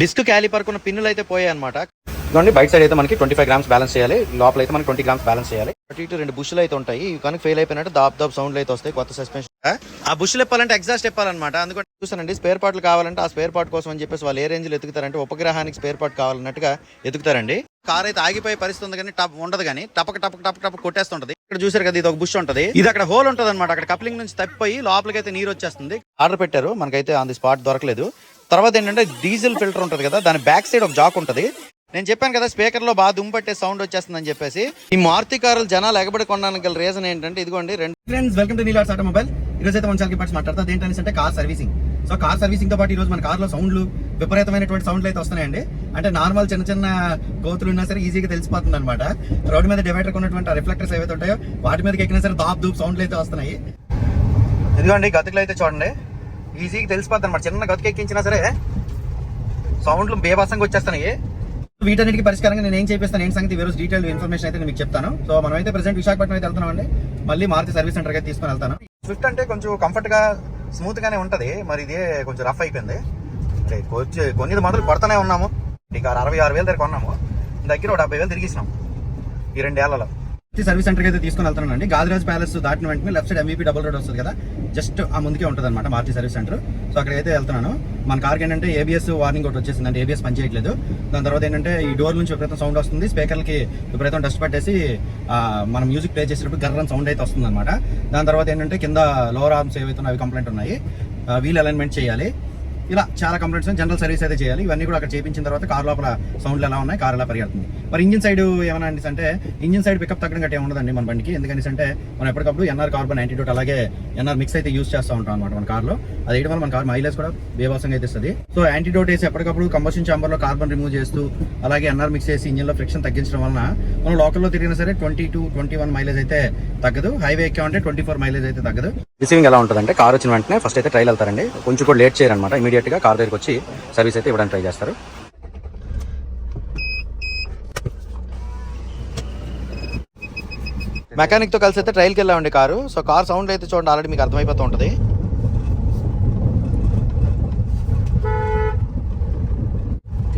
Disc caliper ఉన్న పిన్నులు అయితే పోయాయి అనమాట ఇదిగోండి బయట సైడ్ అయితే మనకి ట్వంటీ ఫైవ్ గ్రామ్స్ బ్యాలెన్స్ చేయాలి. లోపల అయితే మనకి ట్వంటీ గ్రామ్స్ బ్యాలెన్స్ చేయాలి. అటు ఇటు రెండు బుషులు అయితే ఉంటాయి. కానీ కనుక ఫెయిల్ అయిపోయినట్టు దాప్ దాప్ సౌండ్లు అయితే వస్తాయి. కొత్త సస్పెన్షన్ ఆ బుష్లు ఇప్పాలంటే ఎగ్జాస్ట్ ఇప్పాలన్నమాట అందుకని చూసానండి స్పేర్ పార్ట్లు కావాలంటే ఆ స్పేర్ పార్ట్ కోసం అని చెప్పేసి వాళ్ళు ఏ రేంజ్లో ఎతుకుతారంటే ఉపగ్రహానికి స్పేర్ పార్ట్ కావాలన్నట్టుగా ఎతుకుతారండి. కార్ అయితే ఆగిపోయే పరిస్థితి ఉంది కానీ టప్ ఉండదు కానీ టపక టపక టపక టపక కొట్టేస్తుంటది. ఇక్కడ చూసారు కదా ఇది ఒక బుష్ ఉంటది. ఇది అక్కడ హోల్ ఉంటది అనమాట అక్కడ కప్లింగ్ నుంచి తప్పిపోయి లోపలికి అయితే నీరు వచ్చేస్తుంది. ఆర్డర్ పెట్టారు. మనకైతే ఆన్ ది స్పాట్ దొరకలేదు. తర్వాత ఏంటంటే డీజిల్ ఫిల్టర్ ఉంటది కదా దాని బ్యాక్ సైడ్ ఒక జాక్ ఉంటది. నేను చెప్పాను కదా స్పీకర్లో బాగా దుమ్ము పట్టే సౌండ్ వచ్చేస్తుందని చెప్పేసి. ఈ మారుతి కారులు జనాలు ఎగబడి కొనడానికి గల రీజన్ ఏంటంటే ఇదిగోండి రెండు ఫ్రెండ్స్ వెల్కమ్ టు నీలాడ్స్ ఆటోమొబైల్ ఈ రోజు అయితే మన చాలా పార్ట్స్ మాట్లాడతా ఏంటనేసి అంటే కార్ సర్వీసింగ్ సో కార్ సర్వీసింగ్తో పాటు ఈ రోజు మన కార్లో సౌండ్లు విపరీతమైనటువంటి సౌండ్లు అయితే వస్తున్నాయండి. అంటే నార్మల్ చిన్న చిన్న గోతులు ఉన్నా సరే ఈజీగా తెలిసిపోతుంది అనమాట రోడ్డు మీద డివైడర్ ఉన్నటువంటి రిఫ్లెక్టర్స్ ఏవైతే ఉంటాయో వాటి మీదకి ఎక్కినా సరే దాప్ దూప్ సౌండ్లు అయితే వస్తున్నాయి. ఇదిగోండి గతుకులు అయితే చూడండి. ఈజీగా తెలిసిపోద్ది అనమాట చిన్న గతుకు ఎక్కించినా సరే సౌండ్లు బేబాసంగా వచ్చేస్తున్నాయి. వీటన్నిటికి పరిష్కారంగా నేను ఏం చేపిస్తాను ఏంటి సంగతి వేరే డీటెయిల్ ఇన్ఫర్మేషన్ అయితే నేను మీకు చెప్తాను. సో మనం అయితే ప్రెసెంట్ విశాఖపట్నం అయితే వెళ్తున్నాం అండి. మళ్ళీ మారుతి సర్వీస్ సెంటర్ అయితే తీసుకుని వెళ్తాను. స్విఫ్ట్ అంటే కొంచెం కంఫర్ట్గా స్మూత్ గానే ఉంటది మరి ఇదే కొంచెం రఫ్ అయిపోయింది. అంటే కొంచెం కొన్ని మొదలు కొడతానే ఉన్నాము. ఇక అరవై ఆరు వేలు దగ్గర కొన్నాము దగ్గర ఒక డెబ్బై వేలు తిరిగిసినాం ఈ రెండేళ్ళలో. సర్వీస్ సెంటర్ అయితే తీసుకుని వెళ్తున్నాను అండి గాదిరాజ్ ప్యాలెస్ దాటిన వెంటనే left side MVP double road వస్తుంది కదా. జస్ట్ ఆ ముందుకే ఉంటుంది అనమాట మారుతి సర్వీస్ సెంటర్. సో అక్కడికి అయితే వెళ్తున్నాను. మన కార్కి ఏంటంటే ఏబిఎస్ వార్నింగ్ ఒకటి వచ్చేసింది అంటే ఏబిఎస్ పనిచేయట్లేదు దాని తర్వాత ఏంటంటే ఈ డోర్ నుంచి విపరీతం సౌండ్ వస్తుంది. స్పీకర్లకి విపరీతం డస్ట్ పట్టేసి మనం మ్యూజిక్ ప్లే చేసేటప్పుడు గర్రన్ సౌండ్ అయితే వస్తుంది అనమాట దాని తర్వాత ఏంటంటే కింద లోవర్ ఆర్మ్స్ ఏవైతే అవి కంప్లైంట్ ఉన్నాయి. వీల్ అలైన్మెంట్ చేయాలి. ఇలా చాలా కంప్లైంట్స్ జనరల్ సర్వీస్ అయితే చేయాలి. ఇవన్నీ కూడా అక్కడ చేయించిన తర్వాత కార్ లోపల సౌండ్లు ఎలా ఉన్నాయి? కార్ ఎలా పరిగెడుతుంది? మరి ఇంజిన్ సైడ్ ఏమైనా అంటే అంటే ఇంజిన్ సైడ్ పికప్ తగ్గడం గట్టే ఉండదండి మన బండికి. ఎందుకని అంటే మనం ఎప్పటికప్పుడు ఎన్ఆర్ కార్బన్ యాంటీడోట్ అలాగే ఎన్ఆర్ మిక్స్ అయితే యూస్ చేస్తూ ఉంటాం అనమాట మన కార్లో. అది వేయడం వల్ల మన కార్ మైలేజ్ కూడా బేవాసంగా అయితే ఇస్తుంది. సో యాంటీడోట్ వేసి ఎప్పటికప్పుడు కంబషన్ చాంబర్లో కార్బన్ రిమూవ్ చేస్తూ అలాగే ఎన్ఆర్ మిక్స్ చేసి ఇంజిన్లో ఫ్రిక్షన్ తగ్గించడం వలన మనం లోకల్లో తిరిగినా సరే twenty two twenty one mileage అయితే తగ్గదు. హైవే ఎక్కామంటే ట్వంటీ ఫోర్ మైలేజ్ అయితే తగ్గదు. రిసీవింగ్ ఎలా ఉంటుందంటే కార్ వచ్చిన వెంటనే ఫస్ట్ అయితే ట్రైల్ వెళ్తారండి. కొంచెం కూడా లేట్ చేయరనమాట ఇమీడియట్గా కార్ దగ్గరికి వచ్చి సర్వీస్ అయితే ఇవ్వడానికి ట్రై చేస్తారు. మెకానిక్తో కలిసి అయితే ట్రైల్కి వెళ్ళామండి కారు. సో కార్ సౌండ్ అయితే చూడండి ఆల్రెడీ మీకు అర్థమైపోతూ ఉంటుంది.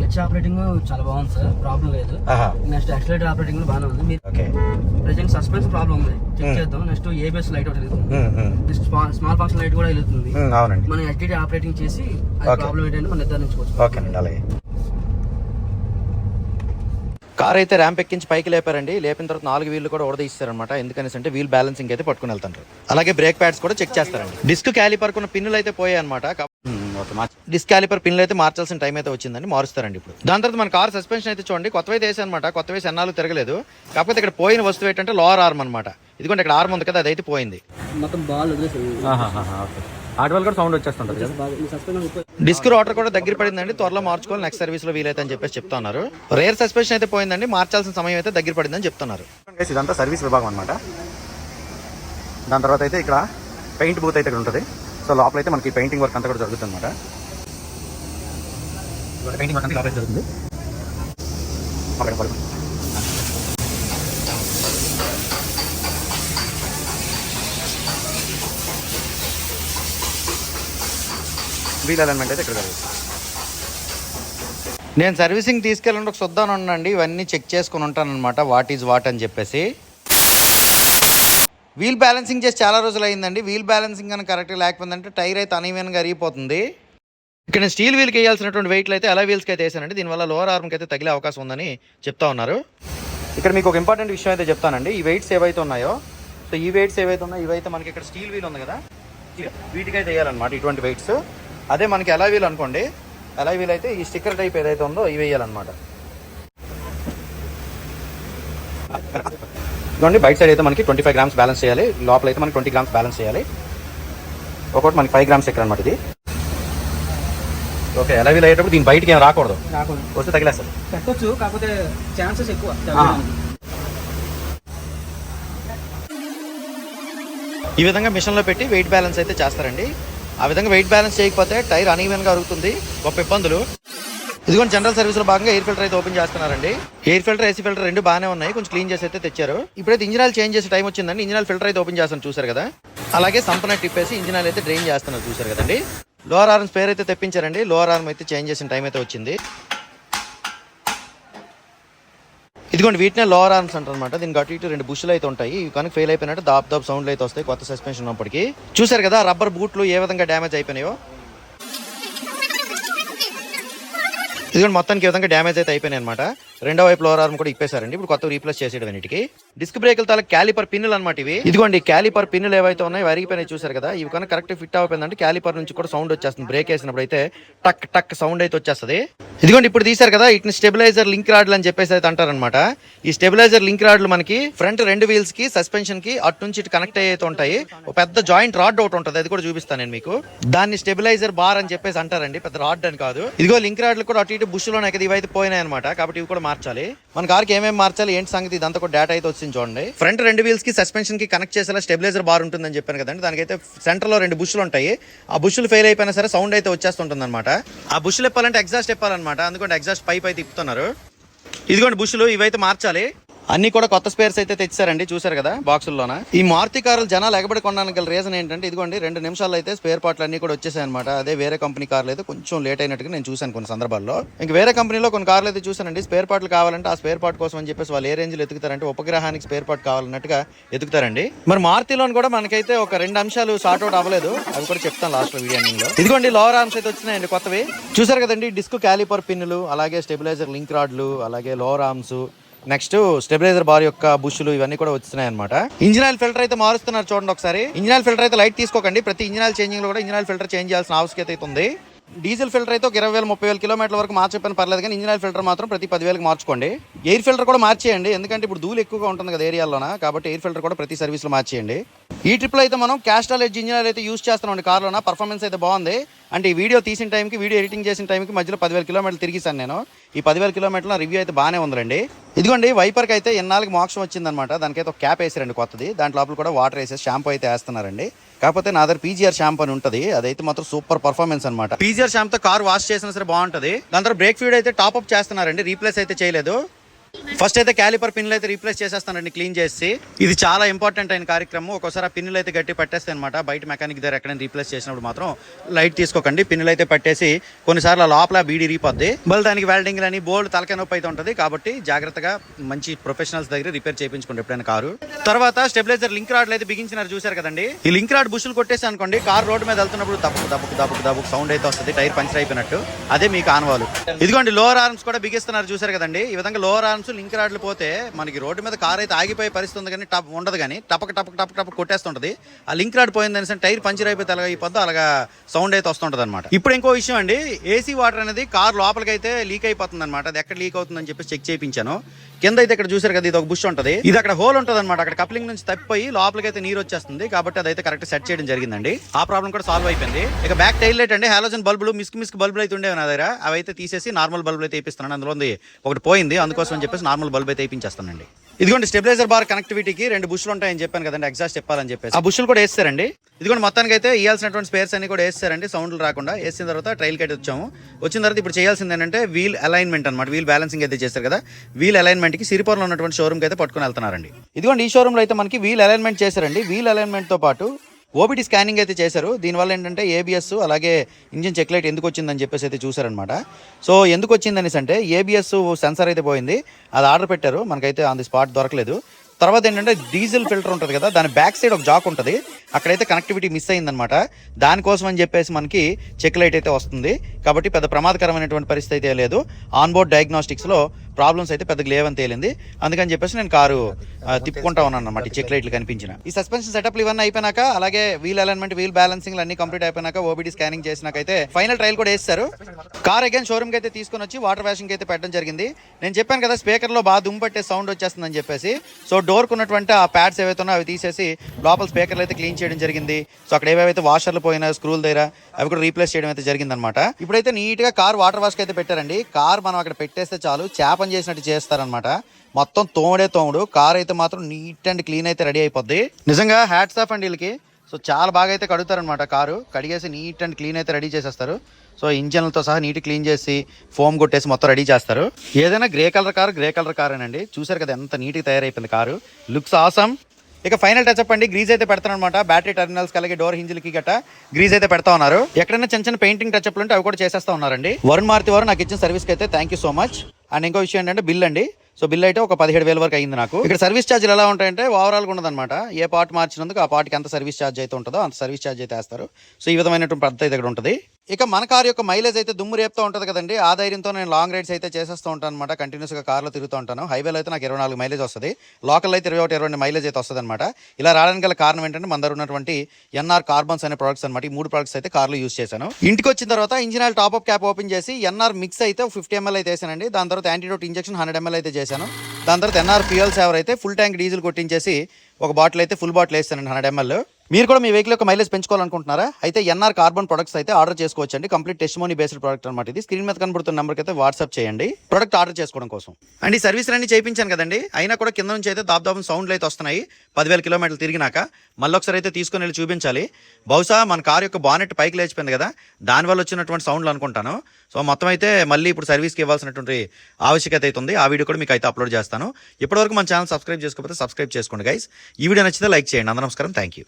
క్లచ్ ఆపరేటింగ్ చాలా బాగుంది సార్. ప్రాబ్లం లేదు. నెక్స్ట్ యాక్సిలేటర్ ఆపరేటింగ్ బాగానే ఉంది. మీరు ఓకే. ప్రెసెంట్ సస్పెన్స్ ప్రాబ్లం ఉంది. Check Hmm. చేద్దాం. నెక్స్ట్ ఏబిఎస్ లైట్ ఒకటి నెక్స్ట్ స్మాల్ ఫంక్షన్ లైట్ కూడా వెలుగుతుంది అవునండి. మనం ఎస్టీడీ ఆపరేటింగ్ చేసి. ప్రాబ్లం ఏంటంటే మనం నిర్ధారించుకోవచ్చు. ఓకేనండి అలాగే. కార్ అయితే ర్యాంప్ ఎక్కించి పైకి లేపారండి. లేపిన తర్వాత నాలుగు వీళ్ళు కూడా ఉడదీస్తారనమాట ఎందుకని అంటే వీల్ బ్యాలెన్సింగ్ అయితే పట్టుకుని వెళ్తారు అలాగే బ్రేక్ ప్యాడ్స్ కూడా చెక్ చేస్తారండి. డిస్క్ క్యాలిపర్ ఉన్న పిన్నులు అయితే పోయాయి అనమాట డిస్క్ క్యాలిపర్ పిన్నులు అయితే మార్చాల్సిన టైం అయితే వచ్చిందండి. మారుస్తారండి ఇప్పుడు. దాని తర్వాత మన కార్ సస్పెన్షన్ అయితే చూడండి. కొత్తవి అయితే అనమాట కొత్తవి ఎన్నాళ్ళు తిరగలేదు. కాకపోతే ఇక్కడ పోయిన వస్తువు ఏంటంటే లోవర్ ఆర్మ్ అనమాట ఇదిగోండి ఇక్కడ ఆర్మ్ ఉంది కదా అది అయితే పోయింది. మొత్తం బాల్ కూడా సౌండ్ డిస్క్ రోటర్ కూడా దగ్గర పడిందండి. త్వరలో మార్చుకోవాలి. నెక్స్ట్ సర్వీస్లో వీలైతే అని చెప్పేసి చెప్తున్నారు. రేర్ సస్పెన్షన్ అయితే పోయిందండి. మార్చాల్సిన సమయం అయితే దగ్గర పడిందని చెప్తున్నారు. ఇదంతా సర్వీస్ విభాగం అనమాట దాని తర్వాత అయితే ఇక్కడ పెయింట్ బూత్ అయితే ఇక్కడ ఉంటుంది. సో లోపల అయితే మనకి పెయింటింగ్ వర్క్ అంతా కూడా జరుగుతుంది అనమాట పెయింటింగ్ వర్క్ అంతా లోపల జరుగుతుంది. అక్కడ వీల్ అలైన్మెంట్ అయితే ఇక్కడ జరుగుతుంది. నేను సర్వీసింగ్ తీసుకెళ్ళండి ఒక చూద్దాను అండి ఇవన్నీ చెక్ చేసుకుని ఉంటాను అనమాట వాట్ ఈజ్ వాట్ అని చెప్పేసి. వీల్ బ్యాలెన్సింగ్ చేసి చాలా రోజులు అయిందండి వీల్ బ్యాలెన్సింగ్ కానీ కరెక్ట్గా లేకపోయిందంటే టైర్ అయితే అనీవెన్గా అరిగిపోతుంది. ఇక్కడ నేను స్టీల్ వీల్కి వేయాల్సినటువంటి వెయిట్లు అయితే అలా వీల్స్కి అయితే వేసానండి. దీనివల్ల లోవర్ ఆర్మ్కి అయితే తగిలే అవకాశం ఉందని చెప్తా ఉన్నారు. ఇక్కడ మీకు ఒక ఇంపార్టెంట్ విషయం అయితే చెప్తానండి. ఈ వెయిట్స్ ఏవైతే ఉన్నాయో సో ఈ వెయిట్స్ ఏవైతే ఉన్నాయో ఇవైతే మనకి ఇక్కడ స్టీల్ వీల్ ఉంది కదా. వీటికైతే వేయాలన్నమాట ఇటువంటి వెయిట్స్ అదే మనకి ఎలా వీల్ అనుకోండి. ఎలా వీల్ అయితే ఈ స్టిక్కర్ టైప్ ఏదైతే ఉందో ఇవి వేయాలన్నమాట. ఇదిగోండి బయట సైడ్ అయితే మనకి ట్వంటీ ఫైవ్ గ్రామ్స్ బ్యాలెన్స్ చేయాలి. లోపల అయితే మనకి ట్వంటీ గ్రామ్స్ బ్యాలెన్స్ చేయాలి. ఒకటి మనకి ఫైవ్ గ్రామ్స్ ఎక్కడ అనమాట ఇది. ఓకే ఎలా వీల్ అయ్యేటప్పుడు దీని బయటికి ఏం రాకూడదు. రాకుండా వస్తే తగిలేస్తారు పెట్టొచ్చు కాకపోతే ఛాన్సెస్ ఎక్కువ. ఈ విధంగా మిషన్లో పెట్టి వెయిట్ బ్యాలెన్స్ అయితే చేస్తారండి. ఆ విధంగా వెయిట్ బ్యాలెన్స్ చేయకపోతే టైర్ అనీవెన్గా అరుగుతుంది. గొప్ప ఇబ్బందులు. ఇదిగోండి జనరల్ సర్వీస్లో భాగంగా ఎయిర్ ఫిల్టర్ అయితే ఓపెన్ చేస్తున్నారండి. ఎయిర్ ఫిల్టర్ ఏసీ ఫిల్టర్ రెండు బాగానే ఉన్నాయి. కొంచెం క్లీన్ చేసి అయితే తెచ్చారు. ఇప్పుడైతే ఇంజిన్ చేంజ్ చేసే టైం వచ్చిందండి. ఇంజిన్ ఫిల్టర్ అయితే ఓపెన్ చేస్తాను చూసారు కదా. అలాగే సంపన టిప్పేసి ఇంజిన్ అయితే డ్రైన్ చేస్తున్నారు చూసారు కదండి. లోవర్ ఆర్మ్స్ పేరు అయితే తెప్పించారండి. లోవర్ ఆర్మ్ అయితే చేంజ్ చేసిన టైం అయితే వచ్చింది. ఇదిగోండి వీటినే లోవర్ ఆర్మ్స్ అంటారు అనమాట దీనికి అటు ఇటు రెండు బుషులు అయితే ఉంటాయి. ఇవి కనుక ఫెయిల్ అయిపోయినట్టు దాప్ దాప్ సౌండ్లు అయితే వస్తాయి. కొత్త సస్పెన్షన్ ఉన్నప్పటికీ. చూసారు కదా రబ్బర్ బూట్లు ఏ విధంగా డ్యామేజ్ అయిపోయినాయో? ఇదిగోండి మొత్తానికి ఈ విధంగా డ్యామేజ్ అయితే అయిపోయినాయి అనమాట రెండో వైపు లోవర్ ఆర్మ్ కూడా ఇప్పేశారండి. ఇప్పుడు కొత్త రీప్లేస్ చేసేయడం అన్నిటికీ. డిస్క్ బ్రేకుల తల క్యాలిపర్ పిన్నులు అనమాట ఇవి. ఇదిగోండి క్యాలిపర్ పిన్నులు ఏవైతే ఉన్నాయో అరిగిపోయినాయి చూసారు కదా? ఇవి కనుక కరెక్ట్ ఫిట్ అయిపోయిందంటే క్యాలిపర్ నుంచి కూడా సౌండ్ వచ్చేస్తుంది. బ్రేక్ వేసినప్పుడు అయితే టక్ టక్ సౌండ్ అయితే వచ్చేస్తుంది. ఇదిగోండి ఇప్పుడు తీసారు కదా వీటిని స్టెబిలైజర్ లింక్ రాడ్లు అని చెప్పేసి అయితే అంటారనమాట ఈ స్టెబిలైజర్ లింక్ రాడ్లు మనకి ఫ్రంట్ రెండు వీల్స్కి సస్పెన్షన్కి అటు నుంచి ఇటు కనెక్ట్ అయితే ఉంటాయి. ఒక పెద్ద జాయింట్ రాడ్ ఒకటి ఉంటుంది అది కూడా చూపిస్తాను నేను మీకు. దాన్ని స్టెబిలైజర్ బార్ అని చెప్పేసి అంటారండి పెద్ద రాడ్ అని కాదు. ఇదిగో లింక్ రాడ్లు కూడా అటు ఇటు బుష్లోనే కదా ఇవైతే పోయినాయి అనమాట కాబట్టి ఇవి కూడా మార్చాలి. మన కార్కి ఏమేమి మార్చాలి ఏంటి సంగతి ఇదంతా కూడా డేటా అయితే వచ్చింది చూడండి. ఫ్రంట్ రెండు వీల్స్కి సస్పెన్షన్కి కనెక్ట్ చేసేలా స్టెబిలైజర్ బార్ ఉంటుందని చెప్పాను కదండి. దానికైతే సెంటర్లో రెండు బుష్లు ఉంటాయి. ఆ బుష్లు ఫెయిల్ అయిపోయినా సరే సౌండ్ అయితే వచ్చేస్తుంటుంది అనమాట ఆ బుష్లు ఇప్పాలంటే ఎగ్జాస్ట్ ఇప్పాలన్నమాట అందుకంటే ఎగ్జాస్ట్ పైప్ అయితే తిప్పుతున్నారు. ఇదిగోండి బుష్లు ఇవైతే మార్చాలి. అన్ని కూడా కొత్త స్పేర్స్ అయితే తెచ్చారండి చూసారు కదా బాక్సుల్లోన ఈ మారుతి కార్లు జనాలు ఎగబడి కొనడానికి రీజన్ ఏంటంటే ఇదిగోండి రెండు నిమిషాల్లో అయితే స్పేర్ పార్ట్లు అన్ని కూడా వచ్చేసాయి అనమాట అదే వేరే కంపెనీ కార్లు అయితే కొంచెం లేట్ అయినట్టుగా నేను చూశాను కొన్ని సందర్భాల్లో. ఇంక వేరే కంపెనీలో కొన్ని కార్లు అయితే చూసానండి స్పేర్ పార్ట్లు కావాలంటే ఆ స్పేర్ పార్ట్ కోసం అని చెప్పేసి వాళ్ళు ఏ రేంజ్లో ఎత్తుకుతారంటే ఉపగ్రహానికి స్పేర్ పార్ట్ కావాలన్నట్టుగా ఎతుకుతారండి. మరి మారుతిలోని కూడా మనకైతే ఒక రెండు అంశాలు షార్ట్ అవుట్ అవ్వలేదు. అవి కూడా చెప్తాను లాస్ట్ వీడియో లో. ఇదిగోండి లోవర్ ఆర్మ్స్ అయితే వచ్చినాయండి కొత్తవి. చూసారు కదండి డిస్క్ క్యాలిపర్ పిన్నులు అలాగే స్టెబిలైజర్ లింక్ రాడ్లు అలాగే lower arms next stabiliser bar యొక్క బుష్లు ఇవన్నీ కూడా వచ్చినాయి అనమాట ఇంజిన్ ఆయిల్ ఫిల్టర్ అయితే మారుస్తున్నారు చూడండి ఒకసారి. ఇంజిన్ ఆయిల్ ఫిల్టర్ అయితే లైట్ తీసుకోకండి. ప్రతి ఇంజిన్ ఆయిల్ చేంజింగ్లో కూడా ఇంజిన్ ఆయిల్ ఫిల్టర్ చేంజ్ చేయాల్సిన ఆవశ్యకత అయితే ఉంది. డీజిల్ ఫిల్టర్ అయితే ఒక ఇరవై వేల ముప్పై వేల కిలోమీటర్ల వరకు మార్చకపోయిన పర్లేదు కానీ ఇంజిన్ ఆయిల్ ఫిల్టర్ మాత్రం ప్రతి పదివేలకు మార్చుకోండి. ఎయిర్ ఫిల్టర్ కూడా మార్చేయండి. ఎందుకంటే ఇప్పుడు ధూళి ఎక్కువగా ఉంటుంది కదా ఏరియాలోన కాబట్టి ఎయిర్ ఫిల్టర్ కూడా ప్రతి సర్వీస్లో మార్చేయండి. ఈ ట్రిప్లో అయితే మనం క్యాస్టాల్ ఎడ్జ్ ఇంజిన్ ఆయిల్ అయితే యూస్ చేస్తున్నాం అండి కార్లోన పర్ఫార్మెన్స్ అయితే బాగుంది. అంటే ఈ వీడియో తీసిన టైంకి వీడియో ఎడిటింగ్ చేసిన టైంకి మధ్యలో పదివేల కిలోమీటర్లు తిరిగిస్తాను నేను. ఈ పదివేల కిలోమీటర్ల రివ్యూ అయితే బాగానే ఉందండి ఇదిగోండి వైపర్కి అయితే ఎన్నాళ్ళకి మోక్షం వచ్చిందనమాట దానికైతే ఒక క్యాప్ వేసారండి కొత్తది. దాంట్ లోపల కూడా వాటర్ వేసేసి షాంపూ అయితే వేస్తున్నారండి. కాకపోతే నా దగ్గర పీజీఆర్ షాంపూ అని ఉంటుంది. అదైతే మాత్రం సూపర్ పర్ఫార్మెన్స్ అనమాట పీజీఆర్ షాంపూతో కార్ వాష్ చేసినా సరే బాగుంటుంది. దాని తర్వాత బ్రేక్ ఫ్యూడ్ అయితే టాప్ అప్ చేస్తున్నారండి. రీప్లేస్ అయితే చేయలేదు. ఫస్ట్ అయితే క్యాలిపర్ పిన్లు అయితే రీప్లేస్ చేసేస్తానండి క్లీన్ చేసి. ఇది చాలా ఇంపార్టెంట్ అయిన కార్యక్రమం. ఒకసారి ఆ పిన్నులు అయితే గట్టి పట్టేస్తాయి అనమాట బయట మెకానిక్ దగ్గర ఎక్కడైనా రీప్లేస్ చేసినప్పుడు మాత్రం లైట్ తీసుకోకండి. పిన్నులు అయితే పట్టేసి కొన్నిసార్లు లోపల బీడీ రీపోద్ది మళ్ళీ దానికి వెల్డింగ్ అని బోల్డ్ తలకాయ నొప్పి అయితే ఉంటుంది. కాబట్టి జాగ్రత్తగా మంచి ప్రొఫెషనల్స్ దగ్గర రిపేర్ చేయించుకోండి ఎప్పుడైనా కారు. తర్వాత స్టెబిలైజర్ లింక్ రాడ్లు అయితే బిగించినారు చూసారు కదండి? ఈ లింక్ రాడ్ బుషులు కొట్టేసి అనుకోండి కార్ రోడ్డు మీద వెళ్తున్నప్పుడు దబ్బుకు దబ్బుకు దబ్బుకు దబ్బుకు సౌండ్ అయితే వస్తుంది టైర్ పంచర్ అయిపోయినట్టు. అదే మీకు ఆనవాలు. ఇదిగోండి లోవర్ ఆర్మ్స్ కూడా బిగిస్తున్నారు చూసారు కదండి? ఈ విధంగా లోవర్ ఆర్మ్స్ లింక్ రాడ్లు పోతే మనకి రోడ్డు మీద కార్ అయితే ఆగిపోయే పరిస్థితి ఉంది కానీ టప్ ఉండదు కానీ టపక టపక టపక టపక కొట్టేస్తుంటది. ఆ లింక్ రాడ్ పోయిందని టైర్ పంచర్ అయిపోతే అలాగ ఈ పొద్దు అలాగా సౌండ్ అయితే వస్తుంటుంది అనమాట ఇప్పుడు ఇంకో విషయం అండి ఏసీ వాటర్ అనేది కార్ లోపలికి అయితే లీక్ అయిపోతుంది అనమాట అది ఎక్కడ లీక్ అవుతుందని చెప్పి చెక్ చేయించాను. కింద అయితే ఇక్కడ చూసారు కదా ఇది ఒక బుష్ ఉంటుంది. ఇది అక్కడ హోల్ ఉంటుంది అనమాట అక్కడ కప్లింగ్ నుంచి తప్పిపోయి లోపలికి అయితే నీరు వచ్చేస్తుంది. కాబట్టి అదైతే కరెక్ట్ సెట్ చేయడం జరిగిందండి. ఆ ప్రాబ్లం కూడా సాల్వ్ అయిపోయింది. ఇక బ్యాక్ టైల్ లైట్ అండి హాలోజన్ బల్బులు మిస్క్ మిస్క్ బల్బులు అయితే ఉండేవి నా దగ్గర. అవి అయితే తీసేసి నార్మల్ బల్బులు అయితే వేపిస్తున్నాను. అందులో ఉంది ఒకటి పోయింది. అందుకోసం చెప్పేసి నార్మల్ బల్బ్ అయితే వేయించేస్తానండి. ఇదిగోండి స్టెబిలైజర్ బార్ కనెక్టివిటీకి రెండు బుష్లు ఉంటాయని చెప్పాను కదండి ఎగ్జాస్ట్ చెప్పాలని చెప్పేసి. ఆ బుష్లు కూడా వేస్తారండి. ఇదిగోండి మొత్తానికి అయితే ఇవ్వాల్సినటువంటి స్పేర్స్ అన్ని కూడా వేస్తారండి సౌండ్లు రాకుండా. వేసిన తర్వాత ట్రైల్ కట్ వచ్చాము. వచ్చిన తర్వాత ఇప్పుడు చేయాల్సింది ఏంటంటే వీల్ అలైన్మెంట్ అనమాట వీల్ బ్యాలెన్సింగ్ అయితే చేస్తారు కదా. వీల్ అలైన్మెంట్కి సిరిపురంలో ఉన్నటువంటి షోరూమ్ అయితే పట్టుకుని వెళ్తున్నారండి. ఇదిగోండి ఈ షోరూమ్లో అయితే మనకి వీల్ అలైన్మెంట్ చేశారండి. వీల్ అలైన్మెంట్తో పాటు ఓబిటి స్కానింగ్ అయితే చేశారు. దీనివల్ల ఏంటంటే ఏబిఎస్ అలాగే ఇంజిన్ చెక్ లైట్ ఎందుకు వచ్చిందని చెప్పేసి అయితే చూసారనమాట సో ఎందుకు వచ్చింది అనేసి అంటే ఏబిఎస్ సెన్సార్ అయితే పోయింది. అది ఆర్డర్ పెట్టారు. మనకైతే ఆన్ ది స్పాట్ దొరకలేదు. తర్వాత ఏంటంటే డీజిల్ ఫిల్టర్ ఉంటుంది కదా దాని బ్యాక్ సైడ్ ఒక జాక్ ఉంటుంది. అక్కడైతే కనెక్టివిటీ మిస్ అయిందనమాట దానికోసం అని చెప్పేసి మనకి చెక్ లైట్ అయితే వస్తుంది. కాబట్టి పెద్ద ప్రమాదకరమైనటువంటి పరిస్థితి అయితే లేదు. ఆన్బోర్డ్ డయాగ్నోస్టిక్స్లో ప్రాబ్లమ్స్ అయితే పెద్దగా లేవని తేలింది. అందుకని చెప్పేసి నేను కారు తిప్పుకుంటా ఉన్నాను అనమాట చెక్ లైట్లు కనిపించిన. ఈ సస్పెన్షన్ సెటప్లు ఇవన్నీ అయిపోయినాక అలాగే వీల్ అలైన్మెంట్ వీల్ బ్యాలెన్సింగ్ అన్ని కంప్లీట్ అయిపోయినాక ఓబిడి స్కానింగ్ చేసినాకైతే ఫైనల్ ట్రయల్ కూడా వేస్తారు. కార్ అగైన్ షోరూమ్కి అయితే తీసుకొని వచ్చి వాటర్ వాషింగ్ అయితే పెట్టడం జరిగింది. నేను చెప్పాను కదా స్పీకర్లో బాగా దుమ్ము పట్టే సౌండ్ వచ్చేస్తుందని చెప్పేసి. సో డోర్ ఉన్నటువంటి ఆ ప్యాడ్స్ ఏవైతే ఉన్నాయో అవి తీసేసి లోపల స్పీకర్లు అయితే క్లీన్ చేయడం జరిగింది. సో అక్కడ ఏవైతే వాషర్లు పోయినా స్క్రూల దగ్గర అవి కూడా రీప్లేస్ చేయడం అయితే జరిగింది అనమాట ఇప్పుడైతే నీట్గా కార్ వాటర్ వాష్ అయితే పెట్టారండి. కార్ మనం అక్కడ పెట్టేస్తే చాలు ఓపెన్ చేసినట్టు చేస్తారనమాట మొత్తం తోముడే తోముడు కార్ అయితే మాత్రం నీట్ అండ్ క్లీన్ అయితే రెడీ అయిపోద్ది. నిజంగా హ్యాట్స్ ఆఫ్ అండి వీళ్ళకి. సో చాలా బాగా అయితే కడుగుతారనమాట కారు. కడిగేసి నీట్ అండ్ క్లీన్ అయితే రెడీ చేసేస్తారు. సో ఇంజన్లతో సహా నీట్ క్లీన్ చేసి ఫోమ్ కొట్టేసి మొత్తం రెడీ చేస్తారు. ఏదైనా grey colour car grey colour కారేనండి. చూసారు కదా ఎంత నీట్గా తయారైపోయింది కారు. లుక్స్ ఆసమ్ ఇక ఫైనల్ టచ్ అప్ అండి. గ్రీజ్ అయితే పెడతాను అనమాట బ్యాటరీ టర్మినల్స్ అలాగే డోర్ హింజిల్కి గట్ట గ్రీజ్ అయితే పెడతా ఉన్నారు. ఎక్కడైనా చిన్న చిన్న పెయింటింగ్ టచ్ అప్లు ఉంటే అవి కూడా చేసేస్తా ఉన్నారండి. వరుణ్ మారుతి వారు నాకు ఇచ్చిన సర్వీస్కి అయితే thank you so much and ఇంకో విషయం ఏంటంటే బిల్ అండి. సో బిల్ అయితే ఒక పదిహేడు వేల వరకు అయింది నాకు. ఇక్కడ సర్వీస్ ఛార్జీలు ఎలా ఉంటాయంటే ఓవరాల్గా ఉండదన్నమాట ఏ పార్ట్ మార్చినందుకు ఆ పార్ట్కి ఎంత సర్వీస్ ఛార్జ్ అయితే ఉంటుందో అంత సర్వీస్ ఛార్జ్ అయితే వేస్తారు. సో ఈ విధమైనటువంటి పద్ధతి అయితే ఇక్కడ ఉంటుంది. ఇక మన కార్ యొక్క మైలేజ్ అయితే దుమ్ము రేపుతూ ఉంటుంది కదండి. ఆ ధైర్యంతో నేను లాంగ్ రైడ్స్ అయితే చేసేస్తూ ఉంటాను అనమాట కంటిన్యూస్గా కార్లో తిరుగుతూ ఉంటాను. హైవేలో అయితే నాకు ఇరవై నాలుగు మైలేజ్ వస్తుంది. లోకల్ అయితే ఇరవై ఒకటి ఇరవై మైలేజ్ అయితే వస్తుంది అనమాట ఇలా రావడానికి గల కారణం ఏంటంటే మన దగ్గర ఉన్నటువంటి ఎన్ఆర్ కార్బన్స్ అనే ప్రొడక్ట్స్ అనమాట ఈ మూడు ప్రొడక్ట్స్ అయితే కార్లో యూస్ చేశాను. ఇంటికి వచ్చిన తర్వాత engine oil top cap open చేసి ఎన్ఆర్ మిక్స్ అయితే ఫిఫ్టీ ఎంఎల్ అయితే వేసానండి. దాని తర్వాత యాంటీడోట్ ఇంజెక్షన్ హండ్రెడ్ ఎంఎల్ అయితే చేశాను. దాని తర్వాత ఎన్ఆర్ ఫ్యూయల్ సేవర్ అయితే ఫుల్ ట్యాంక్ డీజిల్ కొట్టించేసి ఒక బాటిల్ అయితే ఫుల్ బాటిల్ వేస్తానండి హండ్రెడ్ ఎంఎల్ మీరు కూడా మీ వెహికల్ యొక్క మైలేజ్ పెంచుకోవాలనుకుంటున్నారా? అయితే ఎన్ఆర్ కార్బన్ ప్రొడక్ట్స్ అయితే ఆర్డర్ చేసుకోవచ్చండి. కంప్లీట్ టెస్టిమోనీ బేస్డ్ ప్రొడక్ట్ అనమాట ఇది. స్క్రీన్ మీద కనబడుతున్న నెంబర్కి అయితే వాట్సాప్ చేయండి. ప్రొడక్ట్ ఆర్డర్ చేసుకోవడం కోసం. అండ్ ఈ సర్వీస్ అన్ని చేయించాను కదండి. అయినా కూడా కింద నుంచి అయితే దాబ్దాబం సౌండ్లు అయితే వస్తున్నాయి. పదివేల కిలోమీటర్లు తిరిగినాక. మళ్ళీ ఒకసారి అయితే తీసుకుని వెళ్ళి చూపించాలి. బహుశా మన కార్ యొక్క బానెట్ పైకి లేచిపోయింది కదా. దానివల్ల వచ్చినటువంటి సౌండ్లు అనుకుంటాను. సో మొత్తం అయితే మళ్ళీ ఇప్పుడు సర్వీస్కి ఇవ్వాల్సినటువంటి ఆవశ్యకత అయితే ఉంది. ఆ వీడియో కూడా మీకు అయితే అప్లోడ్ చేస్తాను. ఇప్పటివరకు మన ఛానల్ సబ్స్క్రైబ్ చేసుకోకపోతే సబ్స్క్రైబ్ చేసుకోండి గైస్ ఈ వీడియో నచ్చితే లైక్ చేయండి. అందరూ నమస్కారం. Thank you